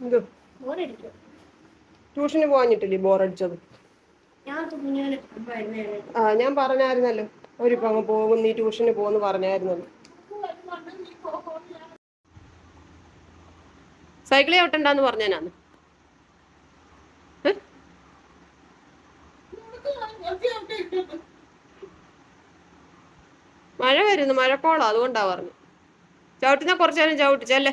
എന്തോ? ട്യൂഷന് പോവാഞ്ഞിട്ടില്ലേ ബോറടിച്ചത്? ആ ഞാൻ പറഞ്ഞായിരുന്നല്ലോ. അവരിപ്പോ അങ്ങ് പോകും നീ ട്യൂഷന് പോകുന്നു പറഞ്ഞായിരുന്നല്ലോ. സൈക്കിൾ ചവിട്ടണ്ടെന്ന് പറഞ്ഞാനാന്ന്. മഴ വരുന്നു മഴക്കോളാ അതുകൊണ്ടാ പറഞ്ഞു. ചവിട്ടിനാ കുറച്ചു നേരം ചവിട്ടിച്ചല്ലേ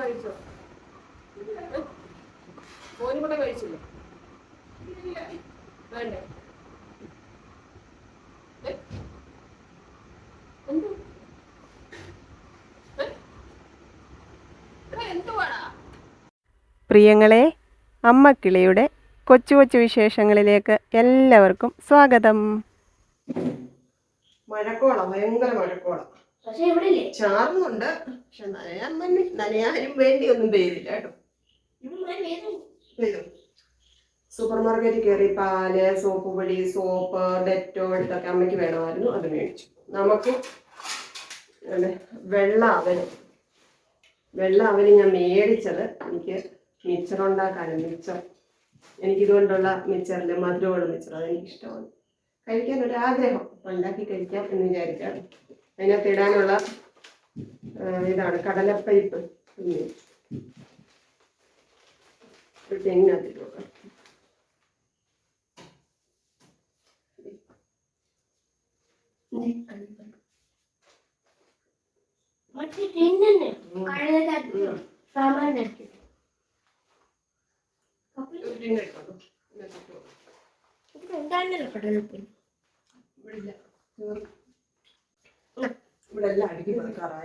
കഴിച്ചോ കഴിച്ചില്ലേ? വേണ്ടേ? പ്രിയങ്ങളെ അമ്മക്കിളിയുടെ കൊച്ചു കൊച്ചു വിശേഷങ്ങളിലേക്ക് എല്ലാവർക്കും സ്വാഗതം. മഴക്കോളം ഭയങ്കര മഴക്കോള. പക്ഷെ ഇവിടെ പക്ഷെ നനയാൻ നനയാനും പെയ്തില്ല കേട്ടോ. സൂപ്പർ മാർക്കറ്റിൽ കയറി പാൽ സോപ്പ് പൊടി സോപ്പ് ഡെറ്റോൾ ഇതൊക്കെ അമ്മയ്ക്ക് വേണമായിരുന്നു. അത് മേടിച്ചു. നമുക്ക് വെള്ള അവന് വെള്ള അവന് ഞാൻ മേടിച്ചത് എനിക്ക് മിച്ചർ ഉണ്ടാക്കാനും മിച്ചർ. എനിക്കിതുകൊണ്ടുള്ള മിച്ചറിൽ മധുരമുള്ള മിച്ചർ അതെനിക്ക് ഇഷ്ടമാണ് കഴിക്കാൻ ഒരു ആഗ്രഹം ഉണ്ടാക്കി കഴിക്കാം എന്ന് വിചാരിക്കാം അതിനകത്ത് ഇടാനുള്ള ഇതാണ് കടലപ്പരിപ്പ്. ഒരു തെങ്ങിനകത്ത് ഇട്ട് കൊടുക്കാം മറ്റേ ടിന്നെ കടലക്കാറ്റ് സാമാന്യ ഒരു ടിന്ന് എടുക്കാം. ഇതിനകത്ത് ഇട്ട് കൊടുക്കാം. ഇത് എന്താണല്ലോ കടലപ്പൊടി ഇവിടെ എല്ലാം വെക്കണം.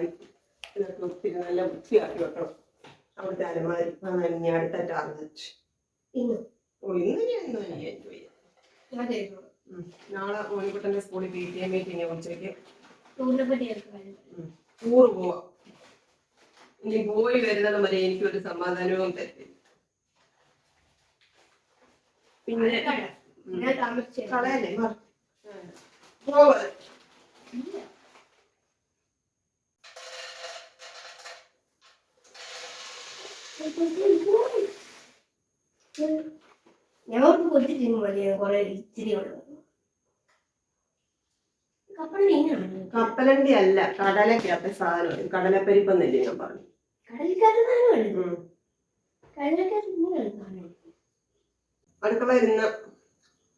നാളെ സ്കൂളിൽ ഉച്ചയ്ക്ക് ടൂർ പോവാം ഇനി പോയി വരുന്നത് വരെ എനിക്കൊരു സമാധാനവും തരില്ല പിന്നെ കളയല്ലേ? ഞങ്ങൾക്ക് കൊച്ചു ടീം കുറെ ഇച്ചിരി കപ്പലണ്ടി അല്ല കടലക്കകത്തെ സാധനം കടലപ്പരിപ്പെന്നല്ലേ ഞാൻ പറഞ്ഞു ഉം. കടലിക്കാറ്റ് മീനാണ് സാധനം അടുക്കള ഇരുന്ന്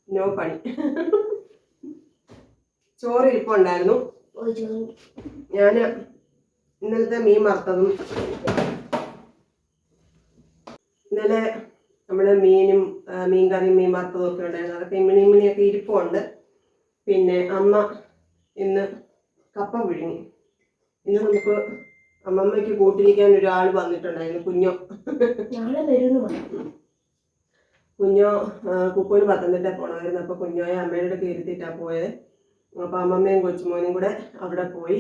നോ പണി. ചോറ് ഇരിപ്പുണ്ടായിരുന്നു ഞാൻ ഇന്നലത്തെ മീൻ വറുത്തതും ഇന്നലെ നമ്മുടെ മീനും മീൻ കറിയും മീൻ വറുത്തതും ഒക്കെ ഉണ്ടായിരുന്നു. അതൊക്കെ ഇമ്മിണി ഇമ്മിണിയൊക്കെ ഇരിപ്പുണ്ട്. പിന്നെ അമ്മ ഇന്ന് കപ്പ പുഴുങ്ങി. ഇന്ന് നമുക്ക് അമ്മമ്മയ്ക്ക് കൂട്ടിരിക്കാൻ ഒരാൾ വന്നിട്ടുണ്ടായിരുന്നു കുഞ്ഞോ. കുഞ്ഞോ കുക്കുവിന് പത്തനംതിട്ട പോകണമായിരുന്നു അപ്പോൾ കുഞ്ഞോയെ അമ്മയുടെ അടുത്ത് ഇരുത്തിയിട്ടാണ് പോയത്. അപ്പോൾ അമ്മമ്മയും കൊച്ചുമോനും കൂടെ അവിടെ പോയി.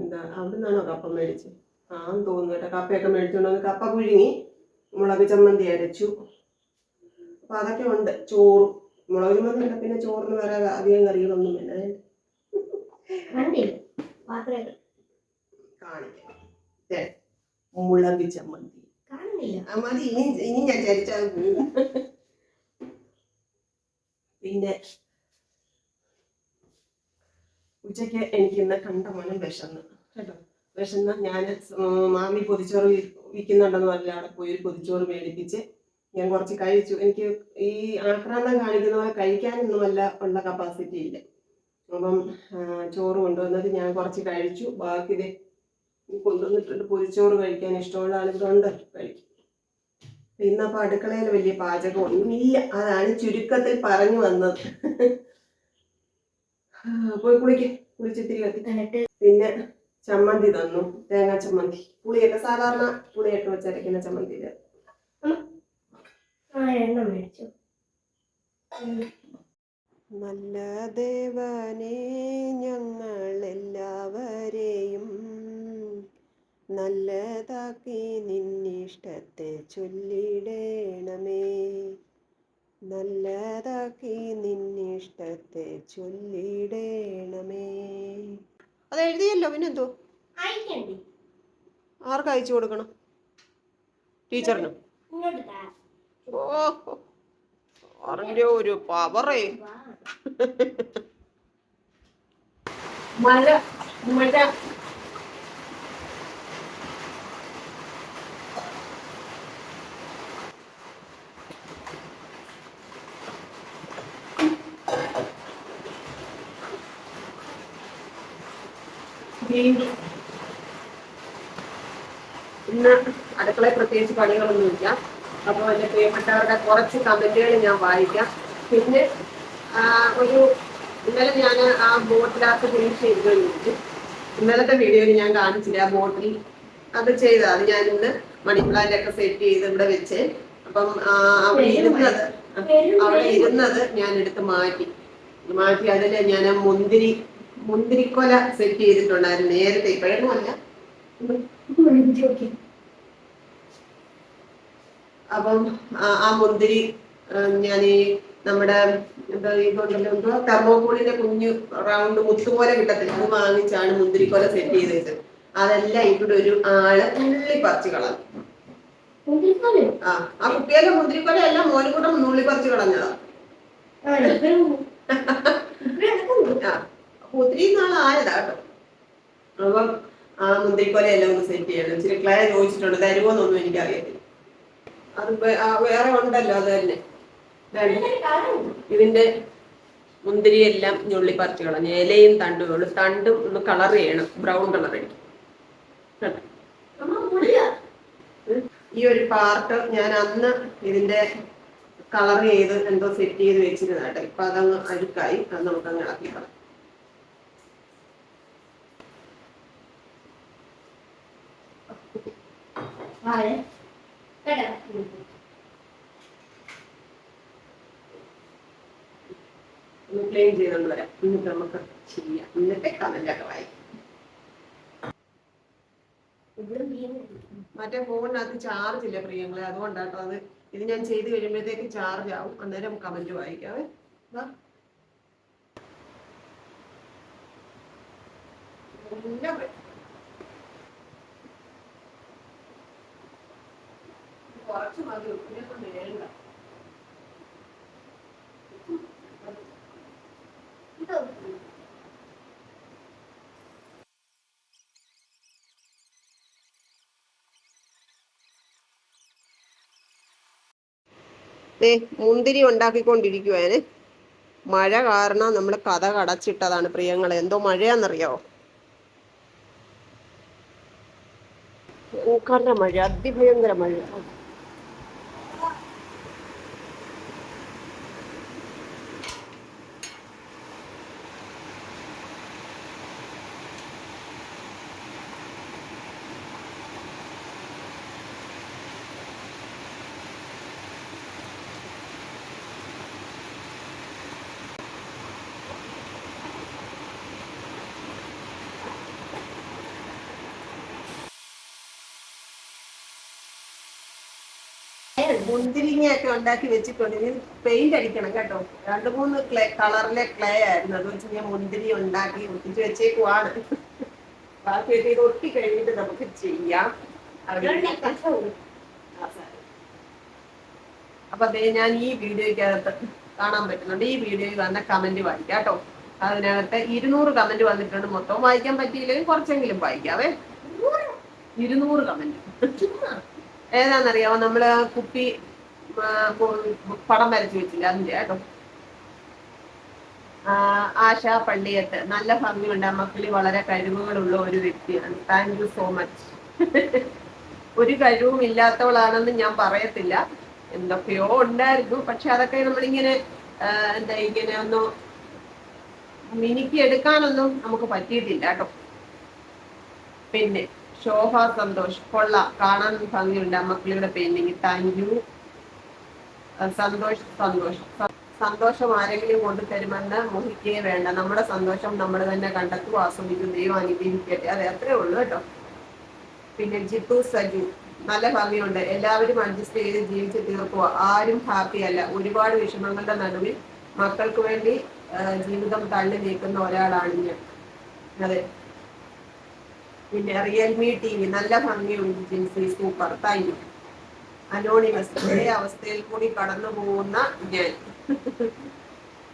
എന്താ അവിടെ നിന്നാണോ കപ്പ മേടിച്ച്? ആ തോന്നുന്നു കേട്ടോ. കപ്പയൊക്കെ മേടിച്ചുകൊണ്ട് വന്ന് കപ്പ പുഴുങ്ങി മുളക് ചമ്മന്തി അരച്ചു. അപ്പോൾ അതൊക്കെ ഉണ്ട്. ചോറും. മുളക് ചമ്മന്തി ഉണ്ട്? പിന്നെ ചോറിന് വേറെ അധികം കറികളൊന്നും വേണ്ട പാത്രങ്ങൾ. കാണിക്കാം. മുളക് ചമ്മന്തി. കാണുന്നില്ല ആ മതി. ഇനി ഇനി ഞാൻ ചരിച്ചാൽ പോകും പിന്നെ ഉച്ചയ്ക്ക് എനിക്ക് ഇന്ന് കണ്ടമാനം വിശന്ന്. കേട്ടോ വിശന്ന് ഞാൻ മാമി പൊതിച്ചോറ് വിൽക്കുന്നുണ്ടെന്ന് പറഞ്ഞ അവിടെ പോയി ഒരു പൊതിച്ചോറ് മേടിപ്പിച്ച് ഞാൻ കുറച്ച് കഴിച്ചു. എനിക്ക് ഈ ആക്രാന്തം കാണിക്കുന്ന പോലെ കഴിക്കാനൊന്നുമല്ല ഉള്ള കപ്പാസിറ്റി ഇല്ല. അപ്പം ചോറ് കൊണ്ടുവന്നത് ഞാൻ കുറച്ച് കഴിച്ചു. ബാക്കി കൊണ്ടുവന്നിട്ടുണ്ട്. പൊതിച്ചോറ് കഴിക്കാൻ ഇഷ്ടമുള്ള ആളുകളുണ്ട്. കഴിക്കും. ഇന്നപ്പോൾ അടുക്കളയിൽ വലിയ പാചകം ഒന്നുമില്ല അതാണ് ചുരുക്കത്തിൽ പറഞ്ഞു വന്നത്. പോയി കുളിക്ക്. കുളിച്ചിത്തിരി കത്തി. പിന്നെ ചമ്മന്തി തന്നു. തേങ്ങ ചമ്മന്തി. പുളിയൊക്കെ സാധാരണ പുളിയൊക്കെ വെച്ചരയ്ക്കുന്ന ചമ്മന്തി നല്ല ദേവനെ ഞങ്ങൾ എല്ലാവരെയും നല്ലതാക്കി നിന്നിഷ്ടത്തെ ചൊല്ലിടേണമേ. നല്ലതാക്കി നിന്നിഷ്ടത്തെ ചൊല്ലിടേണമേ. അത് എഴുതിയല്ലോ പിന്നെന്തോ? ആർക്ക് അയച്ചു കൊടുക്കണം? ടീച്ചറിനും. ഇങ്ങോട്ട് താ. ഓ അറിഞ്ഞ ഒരു പവറേ. മഴ മഴ. വീണ്ടും ഇന്ന് അടുക്കളയിൽ പ്രത്യേകിച്ച് പണികളൊന്നുമില്ല. അപ്പോൾ എന്റെ പ്രിയപ്പെട്ടവരുടെ കുറച്ച് കമന്റുകൾ ഞാൻ വായിക്കാം. പിന്നെ ഒരു ഇന്നലെ ഞാൻ ആ ബോട്ടിനകത്ത് ഫിനിഷ് ചെയ്തു ഇന്നലത്തെ വീഡിയോയിൽ ഞാൻ കാണിച്ചില്ല ആ ബോട്ടിൽ അത് ചെയ്താൽ അത് ഞാൻ ഇന്ന് മണി പ്ലാന്റ് ഒക്കെ സെറ്റ് ചെയ്ത് ഇവിടെ വെച്ച്. അപ്പം അവിടെ ഇരുന്നത് അവിടെ ഇരുന്നത് ഞാൻ എടുത്ത് മാറ്റി. മാറ്റി അതിൽ ഞാൻ മുന്തിരി മുന്തിരിക്കൊല സെറ്റ് ചെയ്തിട്ടുണ്ടായിരുന്നു. നേരത്തെ ഇപ്പോഴൊന്നും അല്ല. വിളിച്ചോക്കി. അപ്പം ആ- മുന്തിരി ഞാൻ ഈ നമ്മുടെ എന്താ ഇതുണ്ടല്ലോ എന്തോ തെർമോകോളിന്റെ കുഞ്ഞു റൗണ്ട് മുത്ത് പോലെ കിട്ടത്തില്ല. അത് വാങ്ങിച്ചാണ് മുന്തിരിക്കൊല സെറ്റ് ചെയ്തത്. അതെല്ലാം ഇവിടെ ഒരു ആൾ ഉള്ളി പറിച്ചു കളഞ്ഞു? ആ ആ കുട്ടിയുടെ മുന്തിരിക്കൊല എല്ലാം മോനുകൂട്ടം നുള്ളി പറിച്ചു കളഞ്ഞതാ ആ, അപ്പൊ ഒത്തിരി നാളായതാ കേട്ടോ. അപ്പം ആ മുന്തിരിക്കോല എല്ലാം ഒന്ന് സെറ്റ് ചെയ്യണം. ഇച്ചിരി ക്ലയർ ചോദിച്ചിട്ടുണ്ട്. തരുമോന്നൊന്നും എനിക്കറിയത്തില്ല. അത് വേറെ ഉണ്ടല്ലോ അത് തന്നെ. ഇതിന്റെ മുന്തിരി എല്ലാം ഞുള്ളി പറിച്ചു കളഞ്ഞു ഇലയും തണ്ടും ഉള്ളു. തണ്ടും ഒന്ന് കളർ ചെയ്യണം. ബ്രൗൺ കളർ അടിക്കും. ഈ ഒരു പാർട്ട് ഞാൻ അന്ന് ഇതിന്റെ കളർ ചെയ്ത് എന്തോ സെറ്റ് ചെയ്ത് വെച്ചിരുന്നാട്ടെ ഇപ്പൊ അതങ്ങ് അഴുക്കായി. അത് നമുക്ക് അങ്ങ് വാഴ. കേട്ടോ? ഒന്ന് ക്ലീൻ ചെയ്തുകൊണ്ട് വരാം എന്നിട്ട് നമുക്ക് ചെയ്യാം എന്നിട്ട് കമന്റൊക്കെ വായിക്കും. മറ്റേ ഫോണിനകത്ത് ചാർജ് ഇല്ല പ്രിയങ്ങളെ അതുകൊണ്ടാട്ടോ അത് ഇത് ഞാൻ ചെയ്ത് കഴിയുമ്പോഴത്തേക്ക് ചാർജ് ആവും അന്നേരം കമന്റ് വായിക്കാവേ. എല്ലാം കുറച്ച് മതി ഒത്തിരിയൊന്നും വേണ്ട. ഇതോ? ദേ മുന്തിരി ഉണ്ടാക്കിക്കൊണ്ടിരിക്കുവാന് മഴ കാരണം നമ്മൾ കഥ കടച്ചിട്ടതാണ് പ്രിയങ്ങൾ എന്തോ മഴയാന്നറിയോ ഭയങ്കര മഴ അതിഭയങ്കര മഴ. 감사합니다. മുന്തിരിങ്ങയൊക്കെ ഉണ്ടാക്കി വെച്ചിട്ടുണ്ട്. ഇനി പെയിന്റ് അടിക്കണം കേട്ടോ. രണ്ട് മൂന്ന് ക്ലേ കളറിലെ ക്ലേ ആയിരുന്നു. അത് വെച്ച് ഞാൻ മുന്തിരി ഉണ്ടാക്കി ഒട്ടിച്ച് വെച്ചേക്കുവാണ്. ബാക്കിയൊക്കെ ഇത് ഒട്ടി കഴിഞ്ഞിട്ട് നമുക്ക് ചെയ്യാം. അപ്പൊ അതേ ഞാൻ ഈ വീഡിയോയ്ക്കകത്ത് കാണാൻ പറ്റുന്നുണ്ട്. ഈ വീഡിയോയിൽ വന്ന കമന്റ് വായിക്കാം കേട്ടോ. അതിനകത്ത് ഇരുന്നൂറ് കമന്റ് വന്നിട്ടുണ്ട്. മൊത്തം വായിക്കാൻ പറ്റിയില്ലെങ്കിൽ കുറച്ചെങ്കിലും വായിക്കാവേ. ഇരുന്നൂറ് കമന്റ്. ഏതാണെന്നറിയാമോ നമ്മൾ ആ കുപ്പി പടം വരച്ചു വെച്ചില്ല അതിന്റെ കേട്ടോ? ആശ പള്ളിയത്ത്. നല്ല ഭംഗിയുണ്ട്. ആ വളരെ കഴിവുകളുള്ള ഒരു വ്യക്തിയാണ്. താങ്ക് യു സോ മച്ച് ഒരു കഴിവും ഇല്ലാത്തവളാണെന്ന് ഞാൻ പറയത്തില്ല. എന്തൊക്കെയോ ഉണ്ടായിരുന്നു. പക്ഷെ അതൊക്കെ നമ്മളിങ്ങനെ എന്താ ഇങ്ങനെ ഒന്ന് മിനുക്കി എടുക്കാനൊന്നും നമുക്ക് പറ്റിയിട്ടില്ല കേട്ടോ. പിന്നെ ശോഭ സന്തോഷ്. കൊള്ള. കാണാൻ ഭംഗിയുണ്ട്. ആ മക്കളുടെ painting thank you Santhosh Santhosh. സന്തോഷം ആരെങ്കിലും കൊണ്ടുതരുമെന്ന് മോഹിക്കുകയേ വേണ്ട. നമ്മുടെ സന്തോഷം നമ്മൾ തന്നെ കണ്ടെത്തും ആസ്വദിക്കും ദൈവം അനുഗ്രഹിക്കട്ടെ. അതെ അത്രേ ഉള്ളൂ കേട്ടോ. പിന്നെ ജിത്തു സജു. നല്ല ഭംഗിയുണ്ട്. എല്ലാവരും അഡ്ജസ്റ്റ് ചെയ്ത് ജീവിച്ച് തീർക്കുക ആരും ഹാപ്പി അല്ല. ഒരുപാട് വിഷമങ്ങളുടെ നടുവിൽ മക്കൾക്ക് വേണ്ടി ജീവിതം തള്ളി നീക്കുന്ന ഒരാളാണ് ഞാൻ. അതെ. പിന്നെ റിയൽമി ടി വി നല്ല ഭംഗിയുണ്ട് Jincy super thank you. Anonymous ഒരേ അവസ്ഥയിൽ കൂടി കടന്നു പോകുന്ന ഞാൻ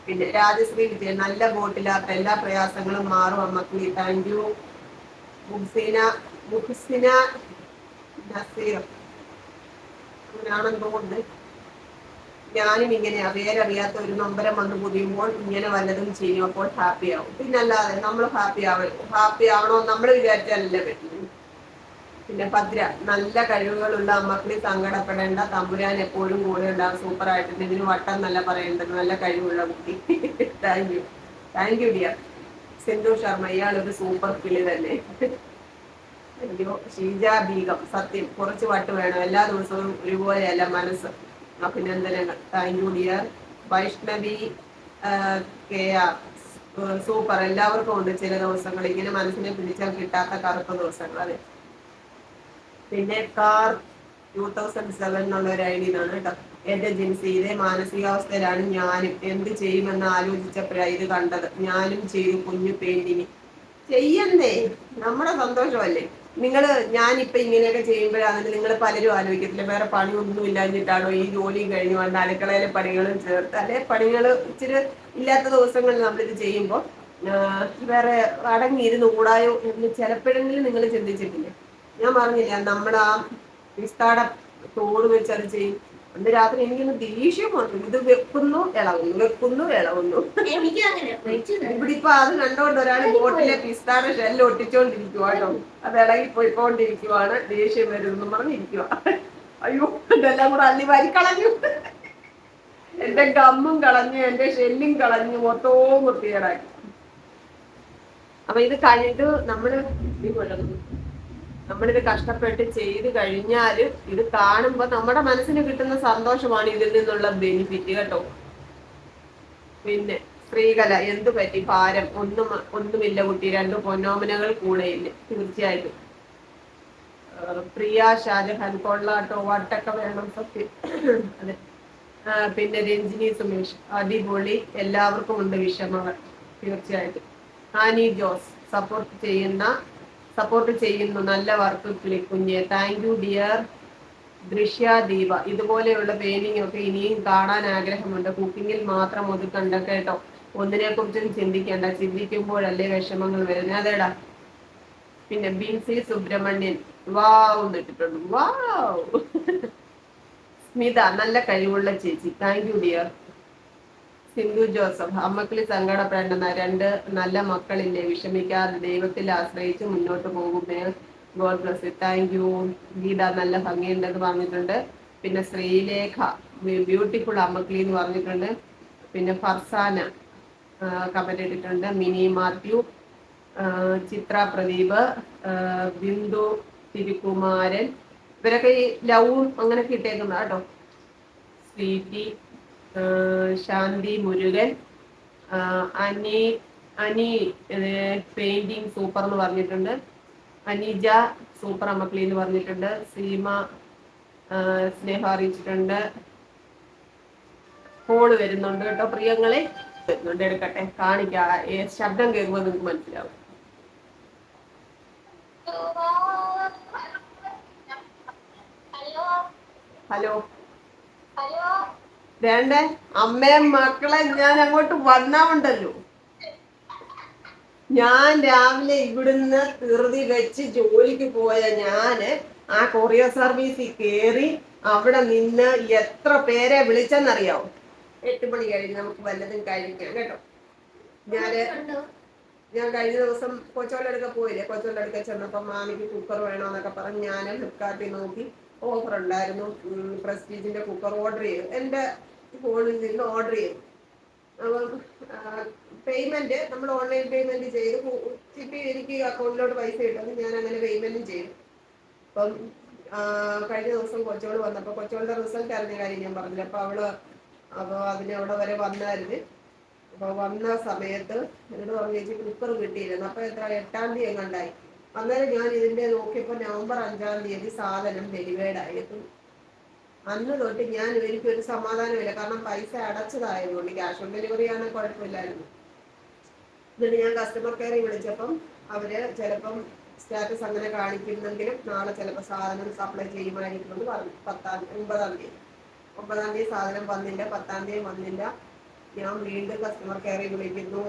പിന്നെ രാജശ്രീ വിജയൻ നല്ല ബോട്ടില്ലാത്ത എല്ലാ പ്രയാസങ്ങളും മാറും അമ്മയ്ക്ക് താങ്ക് യു. മുഹ്സിന മുഹ്സിന നസീർ. അങ്ങനെയാണെന്ന് തോന്നുന്നു. ഞാനും ഇങ്ങനെ അറിയാനറിയാത്ത ഒരു നമ്പരം വന്ന് പുതിയുമ്പോൾ ഇങ്ങനെ വല്ലതും ചെയ്യും. അപ്പോൾ ഹാപ്പി ആവും. പിന്നല്ലാതെ നമ്മൾ ഹാപ്പി ആവ ഹാപ്പി ആവണോ നമ്മൾ വിചാരിച്ചാലല്ല പറ്റുള്ളൂ പിന്നെ ഭദ്ര നല്ല കഴിവുകളുള്ള അമ്മക്കളി സങ്കടപ്പെടേണ്ട. തമ്പുരാൻ എപ്പോഴും കൂടെ ഉണ്ടാവും സൂപ്പർ ആയിട്ടുണ്ട്. ഇതിന് വട്ടം നല്ല പറയേണ്ടത്. നല്ല കഴിവുള്ള കുട്ടി. Thank you thank you dear Sindhu Sharma ഇയാളൊരു സൂപ്പർ കിളി തന്നെ. ഷീജ ബീഗം. സത്യം. കുറച്ച് വട്ട് വേണം. എല്ലാ ദിവസവും ഒരുപോലെയല്ല മനസ്സ്. അഭിനന്ദനങ്ങൾ. Thank you dear Vaishnavi K R super. എല്ലാവർക്കും ഉണ്ട് ചില ദിവസങ്ങൾ ഇങ്ങനെ മനസ്സിനെ പിടിച്ചാൽ കിട്ടാത്ത കറുത്ത ദിവസങ്ങൾ അതെ പിന്നെ കാർ ടൂ തൗസൻഡ് സെവൻ എന്നുള്ള ഒരു ഐഡിയ ഡിയാണ് കേട്ടോ. എന്റെ ജിൻസി ഇതേ മാനസികാവസ്ഥയിലാണ് ഞാനും. എന്ത് ചെയ്യുമെന്ന് ആലോചിച്ചപ്പോഴാണ് ഇത് കണ്ടത്. ഞാനും ചെയ്തു കുഞ്ഞു പെയിന്റിങ്. ചെയ്യണ്ടേ? നമ്മുടെ സന്തോഷമല്ലേ? നിങ്ങൾ ഞാനിപ്പോ ഇങ്ങനെയൊക്കെ ചെയ്യുമ്പോഴാണെങ്കിൽ നിങ്ങൾ പലരും ആലോചിക്കത്തില്ല. വേറെ പണിയൊന്നും ഇല്ലാഞ്ഞിട്ടാണോ ഈ ജോലിയും കഴിഞ്ഞു വന്ന് അടുക്കളയിലെ പണികളും ചേർത്ത് അല്ലെ പണികൾ ഇച്ചിരി ഇല്ലാത്ത ദിവസങ്ങളിൽ നമ്മളിത് ചെയ്യുമ്പോൾ വേറെ അടങ്ങിയിരുന്ന് കൂടായോ എന്ന് ചിലപ്പോഴെങ്കിലും നിങ്ങൾ ചിന്തിച്ചിട്ടില്ലേ? ഞാൻ പറഞ്ഞില്ല നമ്മൾ ആ വിസ്താട തോട് വെച്ച് അത് ചെയ്യും. അന്ന് രാത്രി എനിക്കൊന്ന് ദേഷ്യം വന്നു. ഇത് വെക്കുന്നു ഇളവുന്നു വെക്കുന്നു ഇളവുന്നു. ഇവിടെ ഇപ്പൊ അത് കണ്ടോണ്ട് ഒരാൾ ബോട്ടിലെ പിസ്താന ഷെല്ല് ഒട്ടിച്ചോണ്ടിരിക്കുവാ കേട്ടോ. അത് ഇളകി പോയിക്കൊണ്ടിരിക്കുവാണ് ദേഷ്യം വരുന്നു പറഞ്ഞിരിക്കുക അയ്യോ ഇതെല്ലാം കൂടെ അള്ളി വാരി കളഞ്ഞു. എന്റെ ഗമ്മും കളഞ്ഞു എന്റെ ഷെല്ലും കളഞ്ഞു മൊത്തവും വൃത്തികേടാക്കി. അപ്പൊ ഇത് കഴിഞ്ഞിട്ട് നമ്മൾ. നമ്മളിത് കഷ്ടപ്പെട്ട് ചെയ്ത് കഴിഞ്ഞാൽ ഇത് കാണുമ്പോൾ നമ്മുടെ മനസ്സിന് കിട്ടുന്ന സന്തോഷമാണ് ഇതിൽ നിന്നുള്ള ബെനിഫിറ്റ് കേട്ടോ. പിന്നെ സ്ത്രീകല എന്തു പറ്റി? ഭാരം ഒന്നും ഒന്നുമില്ല കുട്ടി. രണ്ട് പൊന്നോമനകൾ കൂടെയില്ല തീർച്ചയായിട്ടും. പ്രിയ ഷാജഹാൻ കൊള്ളാട്ടോ വട്ടൊക്കെ വേണം സത്യം. അതെ. പിന്നെ രഞ്ജിനി സുമേഷ് അടിപൊളി. എല്ലാവർക്കും ഉണ്ട് വിഷമങ്ങൾ. തീർച്ചയായിട്ടും. ഹാനി ജോസ് സപ്പോർട്ട് ചെയ്യുന്ന സപ്പോർട്ട് ചെയ്യുന്നു. നല്ല വർക്ക് കുഞ്ഞെ. Thank you dear Drishya Deepa. ഇതുപോലെയുള്ള പെയിന്റിംഗ് ഒക്കെ ഇനിയും കാണാൻ ആഗ്രഹമുണ്ട്. കുക്കിങ്ങിൽ മാത്രം ഒതുക്കണ്ട കേട്ടോ. ഒന്നിനെ കുറിച്ചും ചിന്തിക്കേണ്ട. ചിന്തിക്കുമ്പോഴല്ലേ വിഷമങ്ങൾ വരുന്നത് അതേടാ. പിന്നെ ബിൻസി സുബ്രഹ്മണ്യൻ. വാവ് എന്നിട്ടിട്ടുണ്ട്. വാവ് സ്മിത നല്ല കഴിവുള്ള ചേച്ചി. Thank you dear Sindhu Joseph അമ്മക്കിളി സങ്കടപ്പെടേണ്ടുന്ന രണ്ട് നല്ല മക്കളില്ലേ. വിഷമിക്കാതെ ദൈവത്തിൽ ആശ്രയിച്ച് മുന്നോട്ട് പോകും. God bless thank you. Geetha നല്ല ഭംഗിയുണ്ടെന്ന് പറഞ്ഞിട്ടുണ്ട്. പിന്നെ ശ്രീലേഖ ബ്യൂട്ടിഫുൾ അമ്മക്കിളി എന്ന് പറഞ്ഞിട്ടുണ്ട്. പിന്നെ ഫർസാന കമന്റ് ഇട്ടിട്ടുണ്ട്. മിനി മാത്യു ചിത്ര പ്രദീപ് ബിന്ദു തിരുകുമാരൻ ഇവരൊക്കെ ഈ ലവും അങ്ങനെ ഇട്ടേക്കുന്ന കേട്ടോ. Sweety Shanthi Murugan Ani Ani painting super എന്ന് പറഞ്ഞിട്ടുണ്ട്. അനിജ സൂപ്പർ അമ്മക്ലി എന്ന് പറഞ്ഞിട്ടുണ്ട്. സീമ സ്നേഹ അറിയിച്ചിട്ടുണ്ട്. കോൾ വരുന്നുണ്ട് കേട്ടോ പ്രിയങ്ങളെ. വരുന്നുണ്ട് എടുക്കട്ടെ. കാണിക്കാം. ശബ്ദം കേൾക്കുമ്പോൾ നിങ്ങൾക്ക് മനസ്സിലാവും. ഹലോ. വേണ്ടേ? അമ്മയും മക്കളെ ഞാൻ അങ്ങോട്ട് വന്നാവുണ്ടല്ലോ ഞാൻ രാവിലെ ഇവിടുന്ന് ധൃതി വെച്ച് ജോലിക്ക് പോയ ഞാൻ ആ കൊറിയർ സർവീസിൽ കയറി അവിടെ നിന്ന് എത്ര പേരെ വിളിച്ചെന്നറിയാവോ? എട്ട് മണി കഴിഞ്ഞ് നമുക്ക് വല്ലതും കഴിക്കാം കേട്ടോ. ഞാൻ ഞാൻ കഴിഞ്ഞ ദിവസം കൊച്ചോളെടുക്ക പോയില്ലേ? കൊച്ചോളെടുക്ക ചെന്നപ്പോ മാമിക്ക് കുക്കർ വേണമെന്നൊക്കെ പറഞ്ഞ് ഞാൻ ഫ്ലിപ്കാർട്ടിൽ നോക്കി. ഓഫർ ഉണ്ടായിരുന്നു. പ്രസ്റ്റീജിന്റെ കുക്കർ ഓർഡർ ചെയ്തു. എന്റെ ഫോണിൽ നിന്ന് ഓർഡർ ചെയ്തു. അപ്പം പേയ്മെന്റ് നമ്മൾ ഓൺലൈൻ പേയ്മെന്റ് ചെയ്ത്. ചിപ്പി എനിക്ക് അക്കൗണ്ടിലോട്ട് പൈസ കിട്ടും ഞാൻ അങ്ങനെ പേയ്മെന്റും ചെയ്തു. അപ്പം കഴിഞ്ഞ ദിവസം കൊച്ചോൾ വന്നപ്പോൾ കൊച്ചോളുടെ റിസൾട്ട് അറിഞ്ഞ കാര്യം ഞാൻ പറഞ്ഞില്ല. അപ്പോൾ അവൾ അപ്പോൾ അതിന് അവിടെ വരെ വന്നായിരുന്നു. അപ്പോൾ വന്ന സമയത്ത് എന്നോട് പറഞ്ഞു ചേച്ചി കുക്കർ കിട്ടിയിരുന്നു. അപ്പോൾ എത്ര എട്ടാം തീയതി എങ്ങാണ്ടായി? അന്നേരം ഞാൻ ഇതിന്റെ നോക്കിയപ്പോൾ നവംബർ അഞ്ചാം തീയതി സാധനം ഡെലിവേർഡ് ആയിരുന്നു. അന്ന് തൊട്ട് ഞാൻ എനിക്ക് ഒരു സമാധാനമില്ല. കാരണം പൈസ അടച്ചതായതുകൊണ്ട് ക്യാഷ് ഓൺ ഡെലിവറി ആണ് കുഴപ്പമില്ലായിരുന്നു. എന്നിട്ട് ഞാൻ കസ്റ്റമർ കെയറിൽ വിളിച്ചപ്പം അവർ ചിലപ്പം സ്റ്റാറ്റസ് അങ്ങനെ കാണിക്കുന്നെങ്കിലും നാളെ ചിലപ്പോൾ സാധനം സപ്ലൈ ചെയ്യുമായിരിക്കും എന്ന് പറഞ്ഞു. പത്താം ഒമ്പതാം തീയതി. ഒമ്പതാം തീയതി സാധനം വന്നില്ല പത്താം തീയതി വന്നില്ല. ഞാൻ വീണ്ടും കസ്റ്റമർ കെയറിൽ വിളിക്കുന്നു.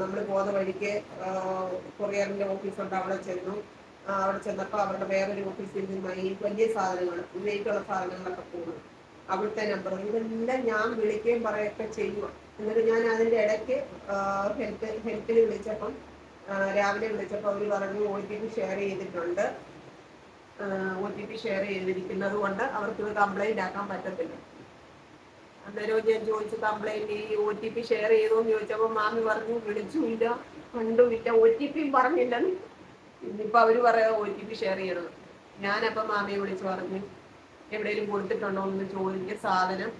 നമ്മൾ പോകുന്ന വഴിക്ക് കൊറിയറിന്റെ ഓഫീസുണ്ട് അവിടെ ചെന്നു. അവിടെ ചെന്നപ്പോൾ അവരുടെ വേറൊരു ഓഫീസിൽ നിന്നായി വലിയ സാധനങ്ങൾ ഉന്നയിട്ടുള്ള സാധനങ്ങളൊക്കെ പോകുന്നു അവിടുത്തെ നമ്പർ ഇതെല്ലാം ഞാൻ വിളിക്കുകയും പറയുകയൊക്കെ ചെയ്യുക എന്നിട്ട് ഞാൻ അതിന്റെ ഇടയ്ക്ക് ഹെൽത്ത് ഹെൽത്തിൽ വിളിച്ചപ്പം രാവിലെ വിളിച്ചപ്പോൾ അവർ പറഞ്ഞു ഒ ടി പി ഷെയർ ചെയ്തിട്ടുണ്ട്. ഒ ടി പി ഷെയർ ചെയ്തിരിക്കുന്നത് കൊണ്ട് അവർക്ക് കംപ്ലൈന്റ് ആക്കാൻ പറ്റത്തില്ല. അന്നേരം ഞാൻ ചോദിച്ചു കംപ്ലൈന്റ് ഈ ഒ ടി പി ഷെയർ ചെയ്തോ എന്ന് ചോദിച്ചപ്പോൾ മാമി പറഞ്ഞു വിളിച്ചുമില്ല കണ്ടുമില്ല. ഒ ടി പിയും പറഞ്ഞില്ലെന്ന്. ഇന്നിപ്പോ അവർ പറയാ ഒ ടി പി ഷെയർ ചെയ്യണം ഞാനപ്പം മാമിയെ വിളിച്ചു പറഞ്ഞു എവിടെയെങ്കിലും കൊടുത്തിട്ടുണ്ടോ എന്ന് ചോദിക്കുക സാധനം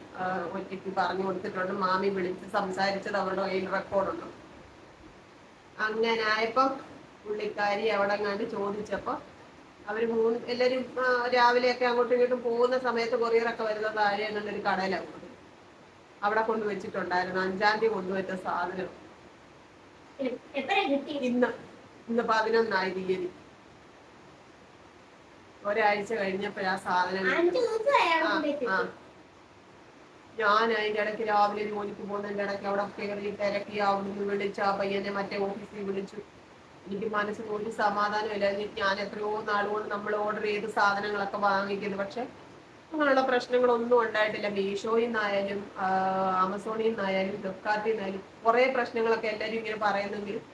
ഒ ടി പി പറഞ്ഞു കൊടുത്തിട്ടുണ്ട്. മാമി വിളിച്ച് സംസാരിച്ചത് അവരുടെ കയ്യിൽ റെക്കോർഡുണ്ട് അങ്ങനെ ആയപ്പോ പുള്ളിക്കാരി അവിടെ കണ്ട് ചോദിച്ചപ്പോ അവർ മൂന്ന് എല്ലാരും രാവിലെയൊക്കെ അങ്ങോട്ടും ഇങ്ങോട്ടും പോകുന്ന സമയത്ത് കൊറിയറൊക്കെ വരുന്ന താഴെ ഒരു കടയിലാണ് അവിടെ കൊണ്ടുവച്ചിട്ടുണ്ടായിരുന്നു. അഞ്ചാം തീയതി കൊണ്ടുവച്ച സാധനം. ഇന്ന്. ഇന്ന് പതിനൊന്നായി തീയതി. ഒരാഴ്ച കഴിഞ്ഞപ്പോഴാ സാധനം. ഞാൻ അതിന്റെ ഇടയ്ക്ക് രാവിലെ ജോലിക്ക് പോകുന്നതിന്റെ ഇടയ്ക്ക് അവിടെ കയറി തിരക്കി അവിടുന്ന് വിളിച്ചു ആ പയ്യനെ മറ്റേ ഓഫീസിൽ വിളിച്ചു. എനിക്ക് മനസ്സിന് ഒരു സമാധാനമില്ല ഇല്ല. ഞാൻ എത്രയോ നാളുകൊണ്ട് നമ്മൾ ഓർഡർ ചെയ്ത് സാധനങ്ങളൊക്കെ വാങ്ങിക്കുന്നു. പക്ഷെ അങ്ങനെയുള്ള പ്രശ്നങ്ങളൊന്നും ഉണ്ടായിട്ടില്ല. മീഷോയിൽ നിന്നായാലും ആമസോണിൽ നിന്നായാലും ഫ്ലിപ്കാർട്ടിൽ നിന്നായാലും കുറേ പ്രശ്നങ്ങളൊക്കെ എല്ലാരും ഇങ്ങനെ പറയുന്നെങ്കിലും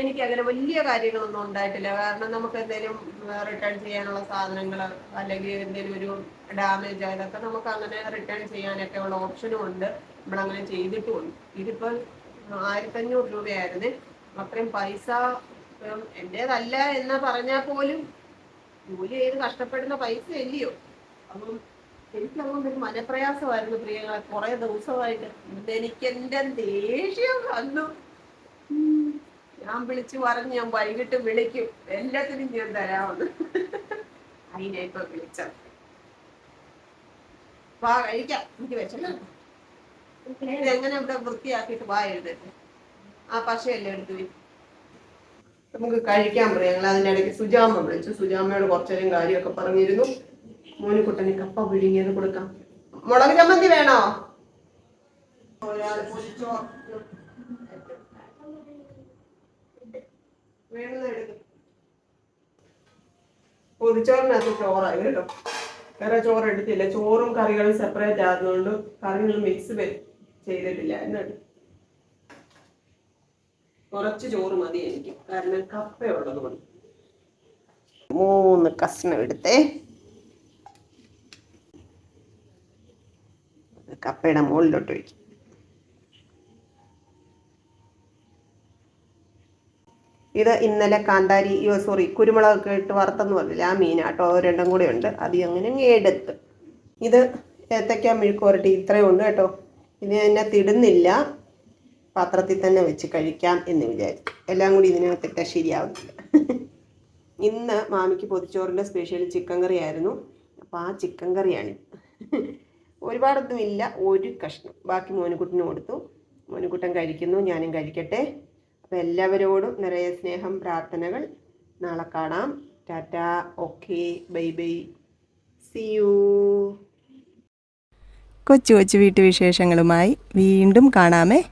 എനിക്ക് അങ്ങനെ വലിയ കാര്യങ്ങളൊന്നും ഉണ്ടായിട്ടില്ല. കാരണം നമുക്ക് എന്തെങ്കിലും റിട്ടേൺ ചെയ്യാനുള്ള സാധനങ്ങൾ അല്ലെങ്കിൽ എന്തെങ്കിലും ഒരു ഡാമേജ് ആയതൊക്കെ നമുക്ക് അങ്ങനെ റിട്ടേൺ ചെയ്യാനൊക്കെ ഉള്ള ഓപ്ഷനും ഉണ്ട്. നമ്മളങ്ങനെ ചെയ്തിട്ടുമുണ്ട്. ഇതിപ്പോൾ ആയിരത്തഞ്ഞൂറ് രൂപയായിരുന്നു. അത്രയും പൈസ ഉം, എന്റേതല്ല എന്ന് പറഞ്ഞാൽ പോലും ജോലി ചെയ്ത് കഷ്ടപ്പെടുന്ന പൈസ ഇല്ലയോ? അപ്പം എനിക്ക് അതുകൊണ്ട് ഒരു മനപ്രയാസമായിരുന്നു പ്രിയങ്ങളെ കുറെ ദിവസമായിട്ട് എനിക്ക് എന്റെ ദേഷ്യം വന്നു. ഞാൻ വിളിച്ചു പറഞ്ഞ് ഞാൻ വൈകിട്ട് വിളിക്കും. എല്ലാത്തിനും ഞാൻ തരാമെന്ന്. അതിനെ ഇപ്പൊ വിളിച്ചത്. വാ കഴിക്കാം. എനിക്ക് വെച്ചല്ലോ ഇതെങ്ങനെ ഇവിടെ വൃത്തിയാക്കിയിട്ട് വാ എഴുതട്ടെ? ആ പശയല്ലേ എടുത്തു. നമുക്ക് കഴിക്കാൻ പറയാം. ഞങ്ങൾ അതിന്റെ ഇടയ്ക്ക് സുജാമ്മ വിളിച്ചു. സുജാമ്മയോട് കുറച്ചേരം കാര്യമൊക്കെ പറഞ്ഞിരുന്നു. മോനിക്കുട്ടനെ കപ്പ പിഴുങ്ങിയത് കൊടുക്കാം. മുളക് ചമ്മന്തി വേണോ? ഒരാൾ പൊതിച്ചോറിനകത്ത് ചോറായി കേട്ടോ വേറെ ചോറ് എടുത്തില്ല. ചോറും കറികളും സെപ്പറേറ്റ് ആയതുകൊണ്ട് കറികൾ മിക്സ് ചെയ്തിട്ടില്ല. എന്നിട്ട് കുറച്ച് ചോറ് മതി എനിക്ക്. കാരണം കപ്പയുള്ളത് കൊണ്ട്. മൂന്ന് കഷ്ണം എടുത്തേ. കപ്പയുടെ മുകളിലോട്ട് വയ്ക്കും ഇത് ഇന്നലെ കാന്താരി സോറി കുരുമുളകൊക്കെ ഇട്ട് വറുത്തെന്ന് പറഞ്ഞില്ല ആ മീനാട്ടോ രണ്ടും കൂടെ ഉണ്ട്. അത് അങ്ങനെ എടുത്ത്. ഇത് ഏത്തയ്ക്ക മെഴുക്കുവരട്ടി ഇത്രയും ഉണ്ട് കേട്ടോ. ഇത് എന്നെ തിടുന്നില്ല. പാത്രത്തിൽ തന്നെ വെച്ച് കഴിക്കാം എന്ന് വിചാരിച്ചു. എല്ലാം കൂടി ഇതിനകത്തിട്ട് ശരിയാവുന്നില്ല. ഇന്ന് മാമിക്ക് പൊതിച്ചോറിന്റെ സ്പെഷ്യൽ ചിക്കൻ കറി ആയിരുന്നു. അപ്പോൾ ആ ചിക്കൻ കറിയാണ് ഒരുപാടൊന്നും ഇല്ല ഒരു കഷ്ണം. ബാക്കി മോനുകുട്ടിന് കൊടുത്തു. മോനുകുട്ടൻ കഴിക്കുന്നു ഞാനും കഴിക്കട്ടെ. അപ്പോൾ എല്ലാവരോടും നിറയെ സ്നേഹം പ്രാർത്ഥനകൾ. നാളെ കാണാം. Tata. Okay. Bye bye. See you കൊച്ചു കൊച്ചു വീട്ടുവിശേഷങ്ങളുമായി വീണ്ടും കാണാമേ.